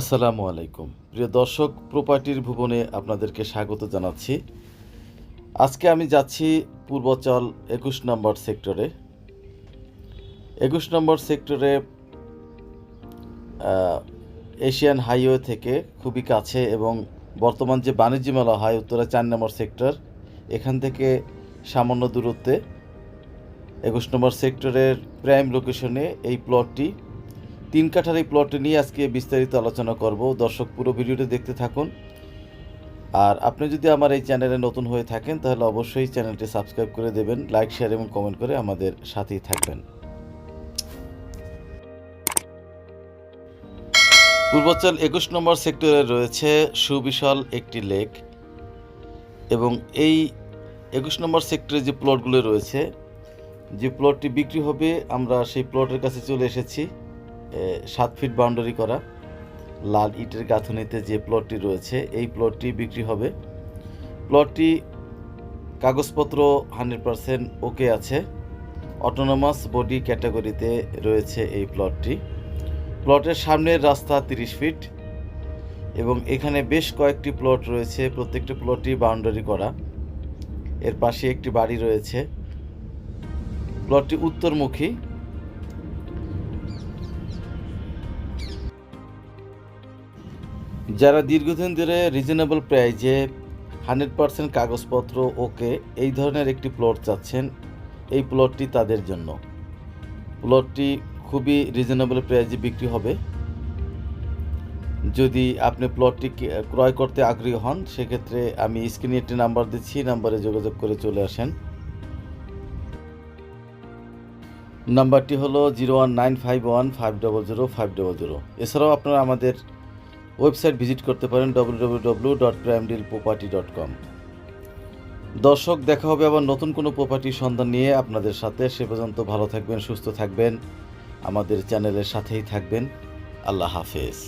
আসসালামু আলাইকুম। প্রিয় দর্শক, প্রপার্টির ভুবনে আপনাদেরকে স্বাগত জানাচ্ছি। আজকে আমি যাচ্ছি পূর্বচল একুশ নম্বর সেক্টরে। একুশ নম্বর সেক্টরে এশিয়ান হাইওয়ে থেকে খুবই কাছে এবং বর্তমান যে বাণিজ্য মেলা হয় উত্তরা চার নম্বর সেক্টর, এখান থেকে সামান্য দূরত্বে একুশ নম্বর সেক্টরের প্রাইম লোকেশনে এই প্লটটি তিন কাঠার এই প্লটটি নিয়ে আজকে বিস্তারিত আলোচনা করব। দর্শক, পুরো ভিডিওটি দেখতে থাকুন। আর আপনি যদি আমার এই চ্যানেলে নতুন হয়ে থাকেন, তাহলে অবশ্যই চ্যানেলটি সাবস্ক্রাইব করে দেবেন, লাইক, শেয়ার এবং কমেন্ট করে আমাদের সাথেই থাকবেন। পূর্বাচল একুশ নম্বর সেক্টরে রয়েছে সুবিশাল একটি লেক এবং এই একুশ নম্বর সেক্টরে যে প্লটগুলো রয়েছে, যে প্লটটি বিক্রি হবে, আমরা সেই প্লটের কাছে চলে এসেছি। সাত ফিট বাউন্ডারি করা লাল ইটের গাঁথুনিতে যে প্লটটি রয়েছে, এই প্লটটি বিক্রি হবে। প্লটটি কাগজপত্র হান্ড্রেড পারসেন্ট ওকে আছে। অটোনোমাস বডি ক্যাটাগরিতে রয়েছে এই প্লটটি প্লটের সামনের রাস্তা তিরিশ ফিট এবং এখানে বেশ কয়েকটি প্লট রয়েছে, প্রত্যেকটি প্লটই বাউন্ডারি করা। এর পাশে একটি বাড়ি রয়েছে। প্লটটি উত্তরমুখী। যারা দীর্ঘদিন ধরে রিজনেবল প্রাইজে হান্ড্রেড পার্সেন্ট কাগজপত্র ওকে এই ধরনের একটি প্লট চাচ্ছেন, এই প্লটটি তাদের জন্য। প্লটটি খুবই রিজনেবল প্রাইজে বিক্রি হবে। যদি আপনি প্লটটি ক্রয় করতে আগ্রহী হন, সেক্ষেত্রে আমি স্ক্রিনে একটি নাম্বার দিচ্ছি নাম্বারে যোগাযোগ করে চলে আসেন। নাম্বারটি হলো zero one nine five one five double zero five double zero এছাড়াও আপনারা আমাদের ওয়েবসাইট ভিজিট করতে পারেন ডব্লিউ ডট ডট কম দর্শক, দেখা হবে আবার নতুন কোনো প্রপার্টির সন্ধান নিয়ে আপনাদের সাথে। সে পর্যন্ত ভালো থাকবেন, সুস্থ থাকবেন। আমাদের চ্যানেলের সাথেই থাকবেন। আল্লাহ হাফেজ।